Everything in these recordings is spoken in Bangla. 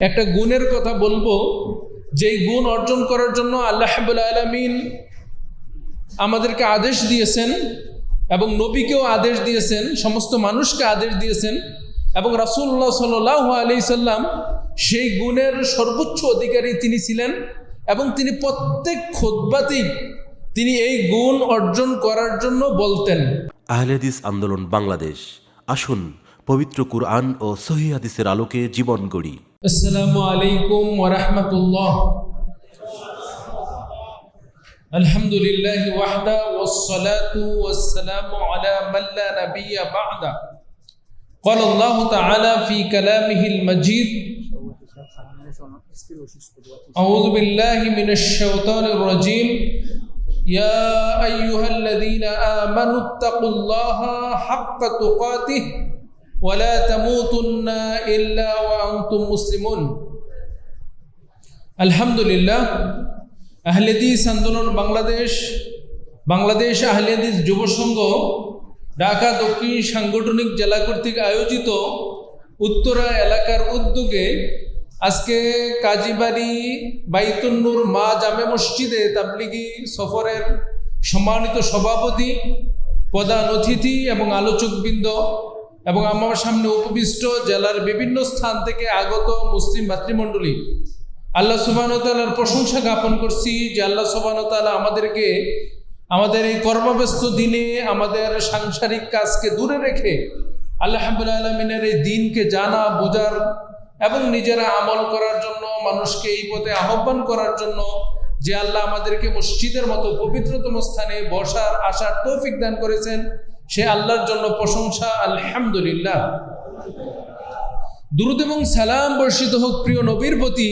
একটা গুণের কথা বলব, যেই গুণ অর্জন করার জন্য আল্লাহ আলমিন আমাদেরকে আদেশ দিয়েছেন এবং নবীকেও আদেশ দিয়েছেন, সমস্ত মানুষকে আদেশ দিয়েছেন এবং রাসুল্লাহ সাল্লাহ আলি সাল্লাম সেই গুণের সর্বোচ্চ অধিকারী তিনি ছিলেন এবং তিনি প্রত্যেক খোদবাতেই তিনি এই গুণ অর্জন করার জন্য বলতেন। আহলেদিস আন্দোলন বাংলাদেশ, আসুন পবিত্র কুরআন ও সহি হাদিসের আলোকে জীবন গড়ি। السلام عليكم ورحمة الله الحمد لله وحده والصلاة والسلام على من لا نبي بعده قال الله تعالى في كلامه المجيد أعوذ بالله من الشيطان الرجيم يا أيها الذين آمنوا اتقوا الله حق تقاته ولا تموتن إلا وأنتم مسلمون الحمد لله আহলেদিস আন্দোলন বাংলাদেশ বাংলাদেশ আহলেদিস যুব সংঘ ঢাকা দক্ষিণ সাংগঠনিক জেলা কর্তৃক আয়োজিত উত্তরা এলাকার উদ্যোগে আজকে কাজীবাড়ি বাইতুন্নুর মা জামে মসজিদে তাবলিগি সফরের সম্মানিত সভাপতি প্রধান অতিথি এবং আলোচকবৃন্দ এবং আমার সামনে উপবিষ্ট জেলার বিভিন্ন স্থান থেকে আগত মুসলিম ভাতৃমণ্ডলী, আল্লাহ সুবাহতালার প্রশংসা জ্ঞাপন করছি যে আল্লাহ সুবাহতালা আমাদেরকে আমাদের এই কর্মব্যস্ত দিনে আমাদের সাংসারিক কাজকে দূরে রেখে আল্লাহ আলমিনের এই দিনকে জানা বোঝার এবং নিজেরা আমল করার জন্য, মানুষকে এই পথে আহ্বান করার জন্য যে আল্লাহ আমাদেরকে মসজিদের মতো পবিত্রতম স্থানে বসার আসার তৌফিক দান করেছেন। সে আল্লাহর জন্য প্রশংসা, আলহামদুলিল্লাহ। দুরুদ এবং সালাম বর্ষিত হোক প্রিয় নবীর প্রতি,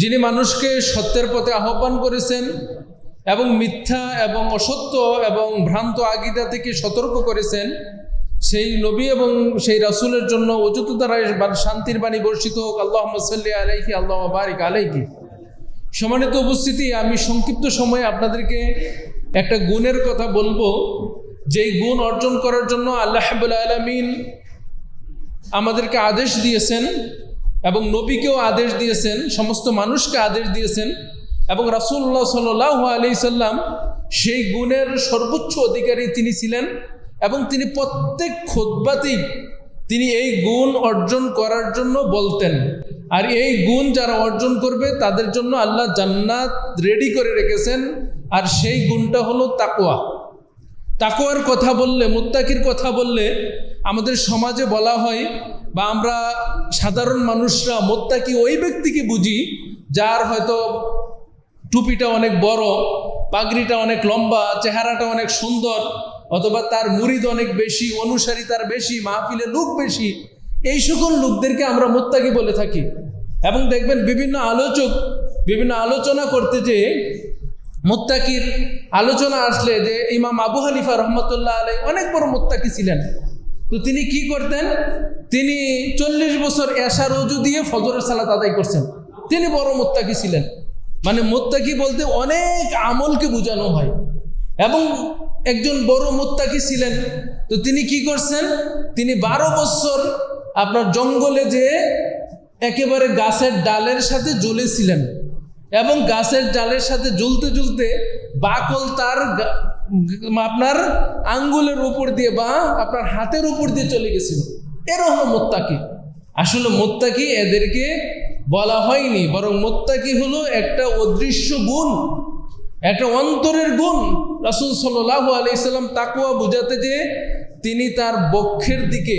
যিনি মানুষকে সত্যের পথে আহ্বান করেছেন এবং মিথ্যা এবং অসত্য এবং ভ্রান্ত আগিদা থেকে সতর্ক করেছেন, সেই নবী এবং সেই রাসুলের জন্য অযুত দ্বারা শান্তির বাণী বর্ষিত হোক। আল্লাহ মসল্লি আলাইহি আল্লাহ বারিক আলাইহি। সমানিত উপস্থিতি, আমি সংক্ষিপ্ত সময়ে আপনাদেরকে একটা গুণের কথা বলব। যেই গুণ অর্জন করার জন্য আল্লাহ আলমিন আমাদেরকে আদেশ দিয়েছেন এবং নবীকেও আদেশ দিয়েছেন, সমস্ত মানুষকে আদেশ দিয়েছেন এবং রাসুল্লাহ সাল্লাহ আলি সাল্লাম সেই গুণের সর্বোচ্চ অধিকারী তিনি ছিলেন এবং তিনি প্রত্যেক খোদবাতেই তিনি এই গুণ অর্জন করার জন্য বলতেন। আর এই গুণ যারা অর্জন করবে তাদের জন্য আল্লাহ জান্নাত রেডি করে রেখেছেন। আর সেই গুণটা হলো তাকোয়া তাকোয়ার কথা বললে, মুত্তাকির কথা বললে আমাদের সমাজে বলা হয় বা আমরা সাধারণ মানুষরা মোত্তাকি ওই ব্যক্তিকে বুঝি যার হয়তো টুপিটা অনেক বড়, পাগড়িটা অনেক লম্বা, চেহারাটা অনেক সুন্দর অথবা তার মুরিদ অনেক বেশি অনুসারী তার বেশি, মাহফিলে লোক বেশি, এই সকল লোকদেরকে আমরা মোত্তাকি বলে থাকি। এবং দেখবেন বিভিন্ন আলোচক বিভিন্ন আলোচনা করতে যে মোত্তাকির আলোচনা আসলে যে ইমাম আবু হানিফা রহমতুল্লাহ আলাই অনেক বড় মোত্তাকি ছিলেন। তো তিনি কি করতেন? তিনি চল্লিশ বছর এশার রজু দিয়ে ফজরের সালাত আদায় করছেন। তিনি বড় মোত্তাকি ছিলেন। মানে মোত্তাকি বলতে অনেক আমলকে বোঝানো হয়। এবং একজন বড় মোত্তাকি ছিলেন। তো তিনি কি করছেন? তিনি বারো বছর আপনার জঙ্গলে যে একেবারে গাছের ডালের সাথে জ্বলেছিলেন। এবং গাছের ডালের সাথে জ্বলতে জ্বলতে বাকল তার আপনার আঙ্গুলের উপর দিয়ে বা আপনার হাতের উপর দিয়ে চলে গেছিল। এরা হলো মোত্তাকি। আসলে মোত্তাকি এদেরকে বলা হয়নি, বরং মোত্তাকি হলো একটা অদৃশ্য গুণ, একটা অন্তরের গুণ। রাসুল সাল্লাহ আলাইসাল্লাম তাকুয়া বোঝাতে যে তিনি তার বক্ষের দিকে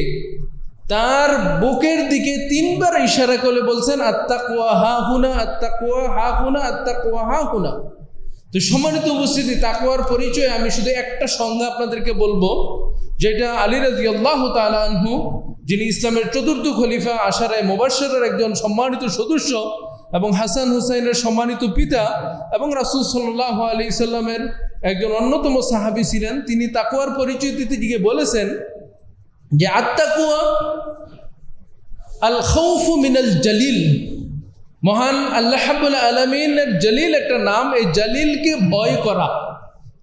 তার বুকের দিকে তিনবার ইশারা করে বলছেন আত্মাকুয়া হা হুনা আত্মাকুয়া হা হুনা আত্মাকুয়া হা হুনা। তো সম্মানিত উপস্থিতি, তাকুয়ার পরিচয় আমি শুধু একটা সংজ্ঞা আপনাদেরকে বলব, যেটা আলী রাজি আল্লাহ তালহু যিনি ইসলামের চতুর্থ খলিফা, আশারায় মোবাসরের একজন সম্মানিত সদস্য এবং হাসান হুসাইনের সম্মানিত পিতা এবং রাসুল সাল্লাহ আলি সাল্লামের একজন অন্যতম সাহাবি ছিলেন, তিনি তাকুয়ার পরিচয় দিতে গিয়ে বলেছেন যে আত্মাকুয়া আল খৌফু মিনাল জালিল। মহান আল্লাহাবুল আলমিনের জলিল একটা নাম, এই জালিলকে ভয় করা।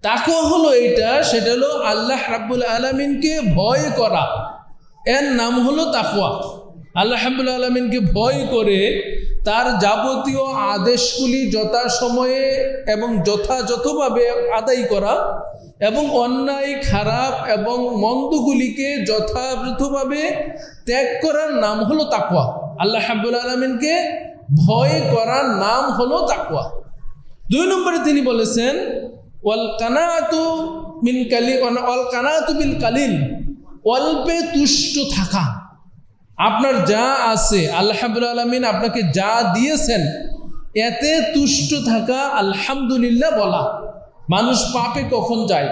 তাকুয়া হলো এটা সেটা হলো আল্লাহ রাব্বুল আলমিনকে ভয় করা। এর নাম হলো তাকুয়া। আল্লাহ হাবুল আলমিনকে ভয় করে তার যাবতীয় আদেশগুলি যথাসময়ে এবং যথাযথভাবে আদায় করা। এবং অন্যায়, খারাপ এবং মন্দগুলিকে যথাযথভাবে ত্যাগ করার নাম হলো তাকুয়া আল্লাহ হাবুল আলমিনকে ভয় করার নাম হলো তাকুয়া দুই নম্বরে তিনি বলেছেন, ওয়াল কানাতু মিন কালি ওয়াল কানাতু বিল কালিল, অল্পে তুষ্ট থাকা। আপনার যা আছে, আল্লাহ হাবুল আলমিন আপনাকে যা দিয়েছেন, এতে তুষ্ট থাকা আলহামদুলিল্লাহ বলা। মানুষ পাপে কখন যায়?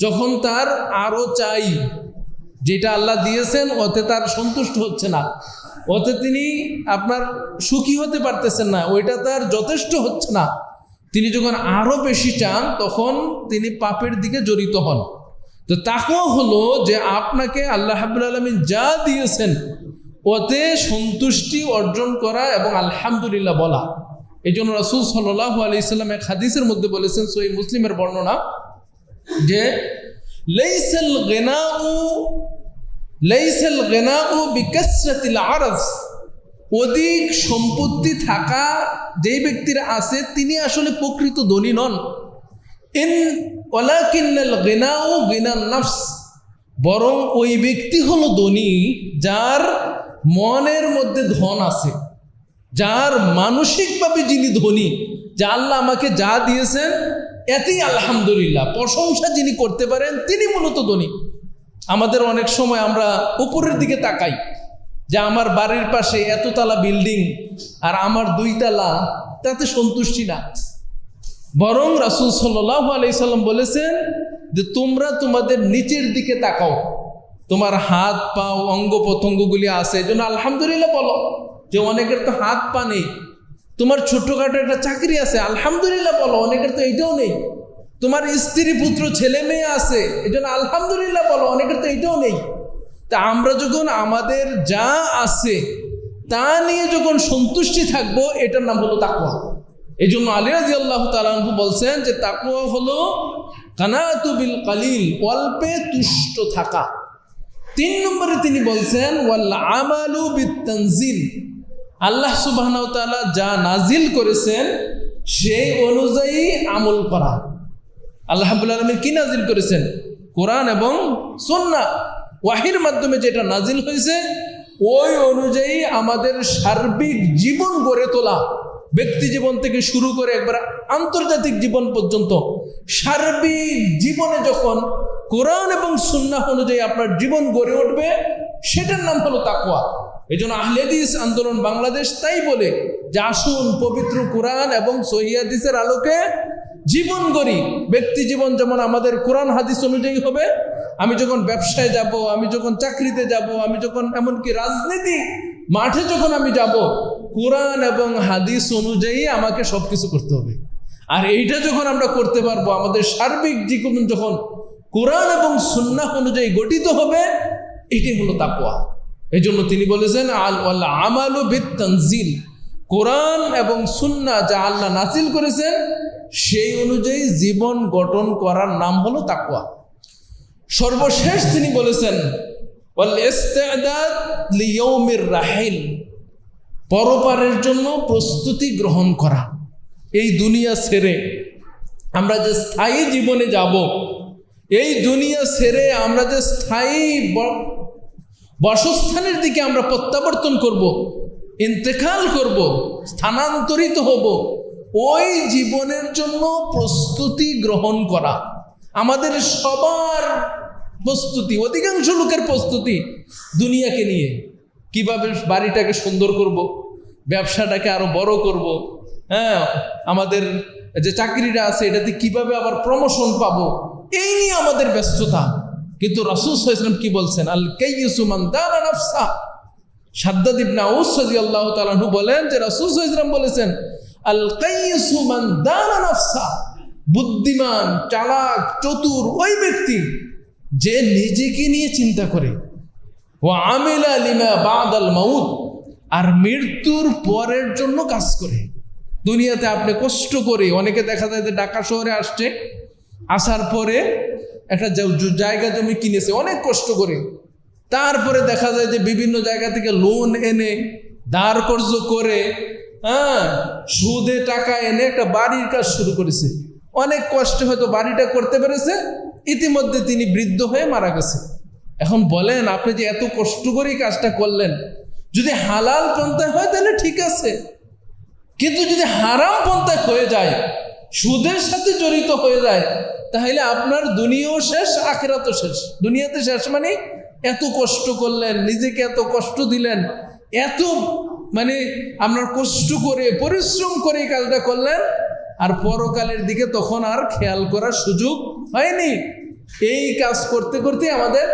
যখন তার আরও চাই। যেটা আল্লাহ দিয়েছেন, ওতে তার সন্তুষ্ট হচ্ছে না। ওতে তিনি আপনার সুখী হতে পারতেছেন না, ওইটা তার যথেষ্ট হচ্ছে না। তিনি যখন আরও বেশি চান, তখন তিনি পাপের দিকে জড়িত হন। তো তাকেও হলো যে আপনাকে আল্লাহ হাবুল আলমিন যা দিয়েছেন, ওতে সন্তুষ্টি অর্জন করা এবং আলহামদুলিল্লাহ বলা। এই জন্য রাসুল সাল্লাহ আলি ইসলাম এক হাদিসের মধ্যে বলেছেন সই মুসলিমের বর্ণনা যে, লেইসেল গেনাউ লেইসেল গেনাউ বিকাসরাতিল আরস অধিক সম্পত্তি থাকা যেই ব্যক্তির আছে, তিনি আসলে প্রকৃত ধনী নন। ইন ওলাকিন্নাল গেনাউ গেনান নাফস। বরং ওই ব্যক্তি হলো ধনী, যার মনের মধ্যে ধন আছে। যার মানসিকভাবে যিনি ধনী, যা আল্লাহ আমাকে যা দিয়েছেন, এতেই আলহামদুলিল্লাহ। প্রশংসা যিনি করতে পারেন, তিনি মূলত ধনী। আমাদের অনেক সময় আমরা উপরের দিকে তাকাই, যে আমার বাড়ির পাশে এততলা বিল্ডিং আর আমার দুইতলা, তাতে সন্তুষ্টি না। বরং রাসুল সাল্লাহ আলাইসাল্লাম বলেছেন যে, তোমরা তোমাদের নিচের দিকে তাকাও। তোমার হাত, পা অঙ্গ প্রত্যঙ্গগুলি আছে, এই জন্য আলহামদুলিল্লাহ বলো যে অনেকের তো হাত, পা নেই। তোমার ছোট্টখাটো একটা চাকরি আছে, আলহামদুলিল্লাহ বলো, অনেকের তো এইটাও নেই। তোমার স্ত্রী, পুত্র, ছেলে মেয়ে আছে, এই জন্য আলহামদুলিল্লাহ বলো, অনেকের তো এইটাও নেই। তা আমরা যখন আমাদের যা আছে, তা নিয়ে যখন সন্তুষ্টি থাকব, এটার নাম হলো তাকুয়া এই জন্য আলী রাজি আল্লাহ বলছেন যে তাকুয়া হলো কানাতু বিল কালিল, অল্পে তুষ্ট থাকা। তিন নম্বরে তিনি বলছেন আমালু আল্লাহ সুবাহ যা নাজিল করেছেন, সেই অনুযায়ী আমল করা। আল্লাহ আলমীর কি নাজিল করেছেন? কোরআন এবং সন্না ওয়াহির মাধ্যমে যেটা নাজিল হয়েছে, ওই অনুযায়ী আমাদের সার্বিক জীবন গড়ে তোলা। ব্যক্তি জীবন থেকে শুরু করে একবার আন্তর্জাতিক জীবন পর্যন্ত সার্বিক জীবনে যখন কোরআন এবং সুন্নাহ অনুযায়ী আপনার জীবন গড়ে উঠবে, সেটার নাম হলো তাকুয়া এই জন্য আহলেদিস আন্দোলন বাংলাদেশ তাই বলে যে আসুন পবিত্র কোরআন এবং সহিয়াদিসের আলোকে জীবন গড়ি। ব্যক্তি জীবন যেমন আমাদের কোরআন হাদিস অনুযায়ী হবে, আমি যখন ব্যবসায় যাব, আমি যখন চাকরিতে যাব, আমি যখন এমনকি রাজনীতি মাঠে যখন আমি যাব, কোরআন এবং হাদিস অনুযায়ী আমাকে সব কিছু করতে হবে। আর এইটা যখন আমরা করতে পারব, আমাদের সার্বিক জীবন যখন কোরআন এবং সুন্নাহ অনুযায়ী গঠিত হবে, এটাই হলো তাকুয়া এই জন্য তিনি বলেছেন, আল আল্লাহ আমালু বিত তানজিল কোরআন এবং সুন্না যা আল্লাহ নাসিল করেছেন, সেই অনুযায়ী জীবন গঠন করার নাম হলো তাকুয়া সর্বশেষ তিনি বলেছেন পরপারের জন্য প্রস্তুতি গ্রহণ করা। এই দুনিয়া ছেড়ে আমরা যে স্থায়ী জীবনে যাব এই দুনিয়া ছেড়ে আমরা যে স্থায়ী বাসস্থানের দিকে আমরা প্রত্যাবর্তন করব, ইন্তেকাল করব, স্থানান্তরিত হব, ওই জীবনের জন্য প্রস্তুতি গ্রহণ করা আমাদের সবার প্রস্তুতি, অধিকাংশ লোকের প্রস্তুতি দুনিয়াকে নিয়ে। কীভাবে বাড়িটাকে সুন্দর করব, ব্যবসাটাকে আরও বড় করব হ্যাঁ আমাদের যে চাকরিটা আছে এটাতে কীভাবে আবার প্রমোশন পাবো এই নিয়ে আমাদের ব্যস্ততা। কিন্তু রাসুল সাল্লাম কি বলছেন? আল তাআলা আনহু বলেন যে বলেছেন, আল মান বুদ্ধিমান, চালাক, চতুর ওই ব্যক্তি যে নিজেকে নিয়ে চিন্তা করে। ও আমিলা লিমা বাদাল মাউত। আর মৃত্যুর পরের জন্য কাজ করে। দুনিয়াতে আপনি কষ্ট করে, অনেকে দেখা যায় যে ঢাকা শহরে আসছে আসার পরে একটা জায়গা জমি কিনেছে, অনেক কষ্ট করে। তারপরে দেখা যায় যে বিভিন্ন জায়গা থেকে লোন এনে, দাঁড় কর্য করে হ্যাঁ সুদে টাকা এনে একটা বাড়ির কাজ শুরু করেছে। অনেক কষ্টে হয়তো বাড়িটা করতে পেরেছে, ইতিমধ্যে তিনি বৃদ্ধ হয়ে মারা গেছে। এখন বলেন, আপনি যে এত কষ্ট করেই কাজটা করলেন, যদি হালাল পন্থায় হয় তাহলে ঠিক আছে। কিন্তু যদি হারাম পন্থায় হয়ে যায় সুদের সাথে জড়িত হয়ে যায়, তাহলে আপনার দুনিয়াও শেষ, আখেরাতও শেষ। দুনিয়াতে শেষ মানে এত কষ্ট করলেন, নিজেকে এত কষ্ট দিলেন, এত মানে আপনার কষ্ট করে, পরিশ্রম করে কাজটা করলেন, আর পরকালের দিকে তখন আর খেয়াল করার সুযোগ হয়নি। এই কাজ করতে করতে আমাদের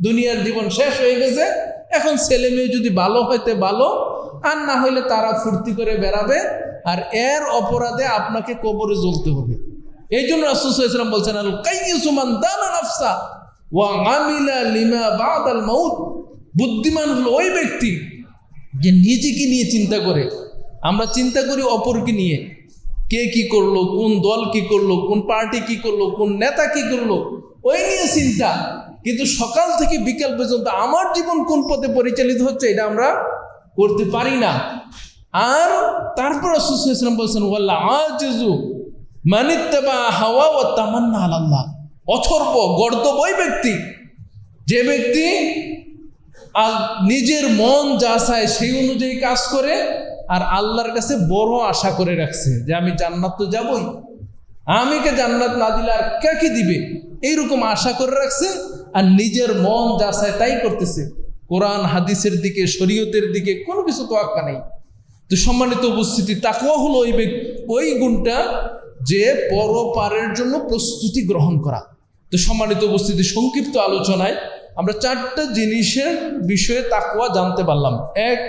দুনিয়ার জীবন শেষ হয়ে গেছে। এখন ছেলে মেয়ে যদি ভালো হইতে ভালো, আর না হইলে তারা ফুর্তি করে বেড়াবে। আর এর অপরাধে আপনাকে কবরে জ্বলতে হবে। এই জন্য রাসুসাল্লাম বলছেন আল কাইয়ুসুমান দানা নাফসা ওয়া আমিলা লিমা বাদাল মাউত। বুদ্ধিমান হলো ওই ব্যক্তি যে নিজেকে নিয়ে চিন্তা করে। আমরা চিন্তা করি অপরকে নিয়ে। কে কি করল, কোন দল কি করল, কোন পার্টি কি করল, কোন নেতা কি করল, ওই নিয়ে চিন্তা। কিন্তু সকাল থেকে বিকাল পর্যন্ত আমার জীবন কোন পথে পরিচালিত হচ্ছে, এটা আমরা করতে পারি না। আর তারপর ইসলাম বলছেন ওয়াল্লাহ আজু মানিত্তাবা হাওয়া ও তামান্না আল্লাহ। অথর্ব গর্দব ওই ব্যক্তি। যে ব্যক্তি আর নিজের মন যা চায় সেই অনুযায়ী কাজ করে আর আল্লাহর কাছে বড় আশা করে রাখছে যে আমি জান্নাত তো যাবই। আমিকে জান্নাত না দিলে আর কে কি দিবে? এইরকম আশা করে রাখছে আর নিজের মন যা চায় তাই করতেছে। কোরআন, হাদিসের দিকে, শরীয়তের দিকে কোনো কিছু তো তোয়াক্কা নেই। তো সম্মানিত উপস্থিতি তাকুয়া হলো ওই ওই গুণটা যে পরপারের জন্য প্রস্তুতি গ্রহণ করা। তো সম্মানিত উপস্থিতি, সংক্ষিপ্ত আলোচনায় আমরা চারটা জিনিসের বিষয়ে তাকুয়া জানতে পারলাম। এক,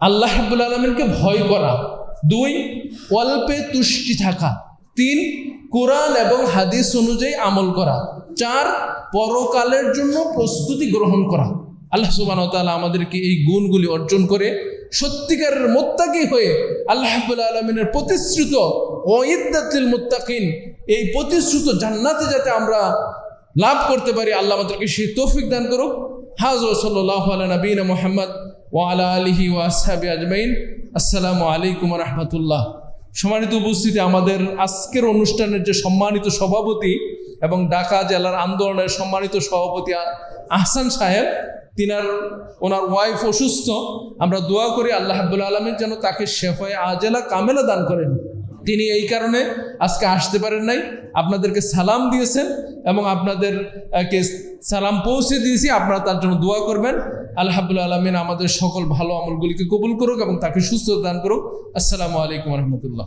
আল্লাহ হাবুল আলমিনকে ভয় করা। দুই, অল্পে তুষ্টি থাকা। তিন, কোরআন এবং হাদিস অনুযায়ী আমল করা। চার, পরকালের জন্য প্রস্তুতি গ্রহণ করা। আল্লাহ সুবান আমাদেরকে এই গুণগুলি অর্জন করে সত্যিকারের মোত্তাকি হয়ে আল্লাহ আলমিনের প্রতিশ্রুত ওয়িদ্দাতিল মুত্তাকিন, এই প্রতিশ্রুত জান্নাতে যাতে আমরা লাভ করতে পারি, আল্লাহ আমাদেরকে সেই তৌফিক দান করুক। হাজ সাল্লাহ আলা নবীন মোহাম্মদ ওয়ালা আলিহি ওয়াসাবি আজমাইন। আসসালামু আলাইকুম রহমতুল্লাহ। সম্মানিত উপস্থিতি, আমাদের আজকের অনুষ্ঠানের যে সম্মানিত সভাপতি এবং ঢাকা জেলার আন্দোলনের সম্মানিত সভাপতি আহসান সাহেব, তিনার, ওনার ওয়াইফ অসুস্থ। আমরা দোয়া করি আল্লাহ হাবুল আলমের যেন তাকে শেফায় আজেলা কামেলা দান করেন। তিনি এই কারণে আজকে আসতে পারেন নাই। আপনাদেরকে সালাম দিয়েছেন এবং আপনাদেরকে সালাম পৌঁছে দিয়েছি। আপনারা তার জন্য দোয়া করবেন। আল্লাহাবুল আলমিন আমাদের সকল ভালো আমলগুলিকে কবুল করুক এবং তাকে সুস্থ দান করুক। আসসালামু আলাইকুম রহমতুল্লাহ।